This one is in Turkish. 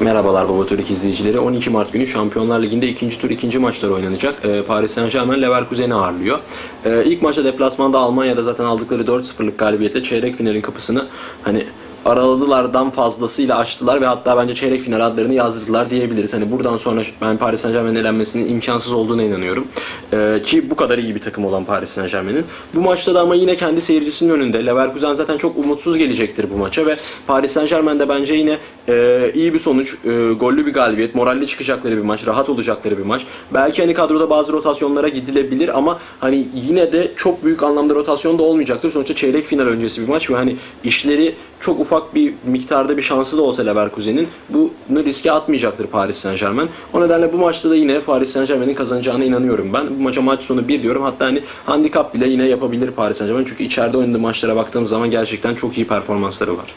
Merhabalar Baba Türk izleyicileri. 12 Mart günü Şampiyonlar Ligi'nde ikinci tur ikinci maçlar oynanacak. Ee, Paris Saint Germain Leverkusen'i ağırlıyor. Ee, ilk maçta deplasmanda Almanya'da zaten aldıkları 4-0'lık galibiyetle çeyrek finalin kapısını hani araladılardan fazlasıyla açtılar ve hatta bence çeyrek final adlarını yazdırdılar diyebiliriz. Hani buradan sonra ben Paris Saint Germain'in elenmesinin imkansız olduğuna inanıyorum. Ee, ki bu kadar iyi bir takım olan Paris Saint Germain'in. Bu maçta da ama yine kendi seyircisinin önünde. Leverkusen zaten çok umutsuz gelecektir bu maça ve Paris Saint Germain de bence yine e, iyi bir sonuç, e, gollü bir galibiyet, moralli çıkacakları bir maç, rahat olacakları bir maç. Belki hani kadroda bazı rotasyonlara gidilebilir ama hani yine de çok büyük anlamda rotasyon da olmayacaktır. Sonuçta çeyrek final öncesi bir maç ve hani işleri çok ufak bir miktarda bir şansı da olsa Leverkusen'in bunu riske atmayacaktır Paris Saint Germain. O nedenle bu maçta da yine Paris Saint Germain'in kazanacağına inanıyorum ben. Bu maça maç sonu 1 diyorum. Hatta hani handikap bile yine yapabilir Paris Saint Germain. Çünkü içeride oynadığı maçlara baktığım zaman gerçekten çok iyi performansları var.